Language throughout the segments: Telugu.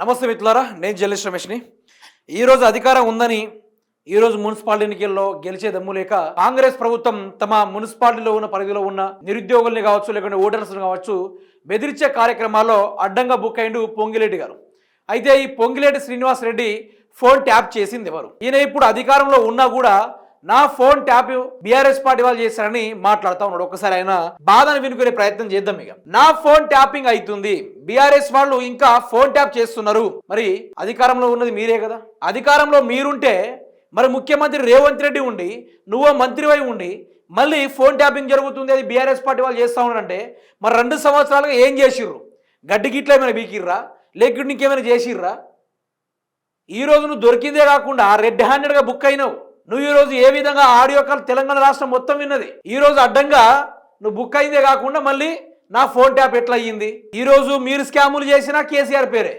నమస్తే మిత్రులారా నేను జల్లేష్ రమేష్ని. ఈరోజు అధికారం ఉందని ఈరోజు మున్సిపాలిటీ ఎన్నికల్లో గెలిచే దమ్ము లేక కాంగ్రెస్ ప్రభుత్వం తమ మున్సిపాలిటీలో ఉన్న పరిధిలో ఉన్న నిరుద్యోగుల్ని కావచ్చు లేకుంటే ఓటర్స్ని కావచ్చు బెదిరించే కార్యక్రమాల్లో అడ్డంగా బుక్ అయిండు పొంగిరెడ్డి గారు. అయితే ఈ పొంగిరెడ్డి శ్రీనివాస్ రెడ్డి ఫోన్ ట్యాప్ చేసింది ఎవరు? ఈయన ఇప్పుడు అధికారంలో ఉన్నా కూడా నా ఫోన్ ట్యాప్ బీఆర్ఎస్ పార్టీ వాళ్ళు చేశారని మాట్లాడుతా ఉన్నాడు. ఒకసారి ఆయన బాధను వినుకునే ప్రయత్నం చేద్దాం ఇక. నా ఫోన్ ట్యాపింగ్ అవుతుంది బీఆర్ఎస్ వాళ్ళు ఇంకా ఫోన్ ట్యాప్ చేస్తున్నారు. మరి అధికారంలో ఉన్నది మీరే కదా? అధికారంలో మీరుంటే మరి ముఖ్యమంత్రి రేవంత్ రెడ్డి ఉండి నువ్వో మంత్రివై ఉండి మళ్ళీ ఫోన్ ట్యాపింగ్ జరుగుతుంది అది బీఆర్ఎస్ పార్టీ వాళ్ళు చేస్తా ఉన్నారంటే మరి రెండు సంవత్సరాలుగా ఏం చేసిర్రు? గడ్డి గిట్ల ఏమైనా బీకిర్రా? లేకుంటే ఇంకేమైనా చేసిర్రా? ఈ నువ్వు దొరికిందే కాకుండా రెడ్ హ్యాండెడ్గా బుక్ అయినావు. నువ్వు ఈ రోజు ఏ విధంగా ఆడియో కాల్ తెలంగాణ రాష్ట్రం మొత్తం విన్నది? ఈ రోజు అడ్డంగా నువ్వు బుక్ అయిందే కాకుండా మళ్ళీ నా ఫోన్ ట్యాప్ ఎట్లా అయ్యింది? ఈరోజు మీరు స్కాములు చేసినా కేసీఆర్ పేరే.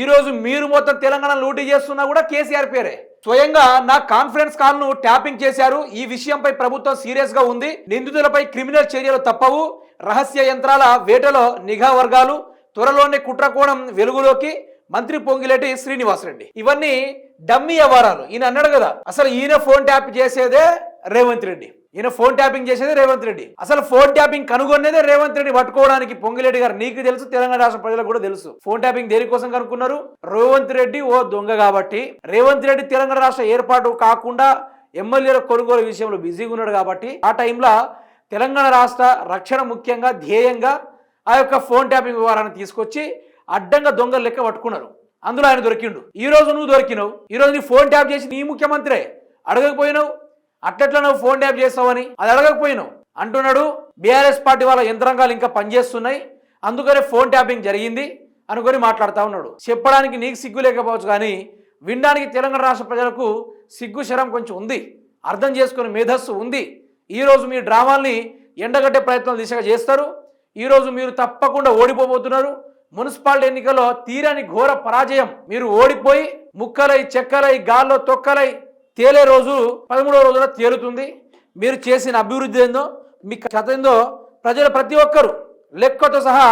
ఈరోజు మీరు మొత్తం తెలంగాణ లూటీ చేస్తున్నా కూడా కేసీఆర్ పేరే. స్వయంగా నా కాన్ఫరెన్స్ కాల్ను ట్యాపింగ్ చేశారు. ఈ విషయంపై ప్రభుత్వం సీరియస్గా ఉంది. నిందితులపై క్రిమినల్ చర్యలు తప్పవు. రహస్య యంత్రాల వేటలో నిఘా వర్గాలు త్వరలోనే కుట్రకోణం వెలుగులోకి మంత్రి పొంగిలేటి శ్రీనివాసరెడ్డి. ఇవన్నీ డమ్మీ వ్యవహారాలు. ఈయన అన్నాడు కదా అసలు ఈయన ఫోన్ ట్యాప్ చేసేదే రేవంత్ రెడ్డి. ఈయన ఫోన్ ట్యాపింగ్ చేసేదే రేవంత్ రెడ్డి. అసలు ఫోన్ ట్యాపింగ్ కనుగొనేదే రేవంత్ రెడ్డి పట్టుకోవడానికి పొంగిరెడ్డి గారు నీకు తెలుసు తెలంగాణ రాష్ట్ర ప్రజలకు కూడా తెలుసు. ఫోన్ ట్యాపింగ్ దేనికోసం కనుక్కున్నారు? రేవంత్ రెడ్డి ఓ దొంగ కాబట్టి. రేవంత్ రెడ్డి తెలంగాణ రాష్ట్ర ఏర్పాటు కాకుండా ఎమ్మెల్యేల కొనుగోలు విషయంలో బిజీగా ఉన్నాడు కాబట్టి. ఆ టైంలో తెలంగాణ రాష్ట్ర రక్షణ ముఖ్యంగా ధ్యేయంగా ఆ యొక్క ఫోన్ ట్యాపింగ్ వివరాన్ని తీసుకొచ్చి అడ్డంగా దొంగలు లెక్క పట్టుకున్నారు. అందులో ఆయన దొరికిండు. ఈ రోజు నువ్వు దొరికినావు. ఈ రోజు నీ ఫోన్ ట్యాప్ చేసి నీ ముఖ్యమంత్రే. అడగకపోయినావు? అట్లట్లా నువ్వు ఫోన్ ట్యాప్ చేస్తావని? అది అడగకపోయినావు. అంటున్నాడు బీఆర్ఎస్ పార్టీ వాళ్ళ యంత్రాంగాలు ఇంకా పనిచేస్తున్నాయి. అందుకనే ఫోన్ ట్యాపింగ్ జరిగింది అనుకొని మాట్లాడుతూ ఉన్నాడు. చెప్పడానికి నీకు సిగ్గు లేకపోవచ్చు కానీ వినడానికి తెలంగాణ రాష్ట్ర ప్రజలకు సిగ్గు శరం కొంచెం ఉంది. అర్థం చేసుకునే మేధస్సు ఉంది. ఈరోజు మీ డ్రామాల్ని ఎండగట్టే ప్రయత్నం దిశగా చేస్తారు. ఈరోజు మీరు తప్పకుండా ఓడిపోబోతున్నారు. మున్సిపాలిటీ ఎన్నికల్లో తీరని ఘోర పరాజయం. మీరు ఓడిపోయి ముక్కలై చెక్కలై గాల్లో తొక్కలై తేలే రోజు పదమూడవ రోజున తేలుతుంది. మీరు చేసిన అభివృద్ధి ఏందో మీ కథ ఏందో ప్రజలు ప్రతి ఒక్కరు లెక్కతో సహా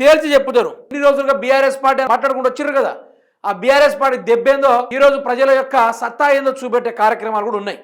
తేల్చి చెప్పుతారు. ఇన్ని రోజులుగా బీఆర్ఎస్ పార్టీ మాట్లాడుకుంటూ వచ్చారు కదా. ఆ బీఆర్ఎస్ పార్టీ దెబ్బేందో ఈ రోజు ప్రజల యొక్క సత్తా ఏందో చూపెట్టే కార్యక్రమాలు కూడా ఉన్నాయి.